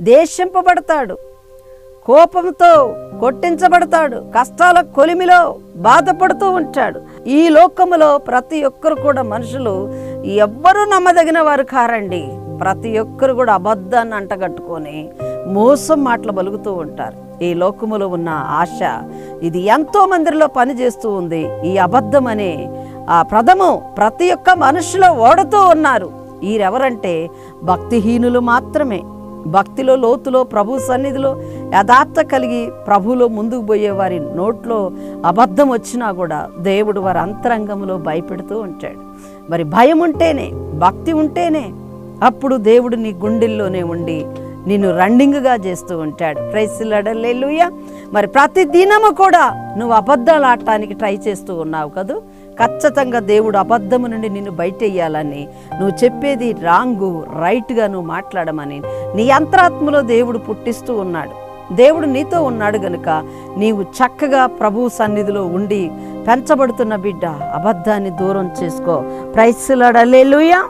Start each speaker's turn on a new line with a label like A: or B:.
A: దేశింపబడతాడు. కోపంతో కొట్టించబడతాడు. కష్టాల కొలిమిలో బాధపడుతూ ఉంటాడు. ఈ లోకములో ప్రతి ఒక్కరు కూడా మనుషులు ఎవ్వరూ నమ్మదగిన వారు కారండి. ప్రతి ఒక్కరు కూడా అబద్ధాన్ని అంటగట్టుకొని మోసం మాటలు బలుగుతూ ఉంటారు. ఈ లోకములో ఉన్న ఆశ ఇది ఎంతో మందిలో పనిచేస్తూ ఉంది. ఈ అబద్ధం అనే ఆ ప్రథము ప్రతి ఒక్క మనుషులో ఓడుతూ ఉన్నారు. వీరెవరంటే భక్తిహీనులు మాత్రమే. భక్తిలో లోతులో ప్రభు సన్నిధిలో యథార్థ కలిగి ప్రభులో ముందుకు పోయే వారి నోట్లో అబద్ధం వచ్చినా కూడా దేవుడు వారి అంతరంగంలో భయపెడుతూ ఉంటాడు. మరి భయం ఉంటేనే భక్తి ఉంటేనే అప్పుడు దేవుడు నీ గుండెల్లోనే ఉండి నిన్ను రన్నింగ్గా చేస్తూ ఉంటాడు. ప్రైసిల్లడలేలుయ మరి ప్రతి దినము కూడా నువ్వు అబద్ధాలు ఆడటానికి ట్రై చేస్తూ ఉన్నావు కదూ? ఖచ్చితంగా దేవుడు అబద్ధము నుండి నిన్ను బయటెయ్యాలని. నువ్వు చెప్పేది రాంగు రైట్గా నువ్వు మాట్లాడమని. నీ అంతరాత్మలో దేవుడు పుట్టిస్తూ ఉన్నాడు. దేవుడు నీతో ఉన్నాడు గనుక నీవు చక్కగా ప్రభు సన్నిధిలో ఉండి పెంచబడుతున్న బిడ్డ అబద్ధాన్ని దూరం చేసుకో. ప్రైస్లాడలేలుయా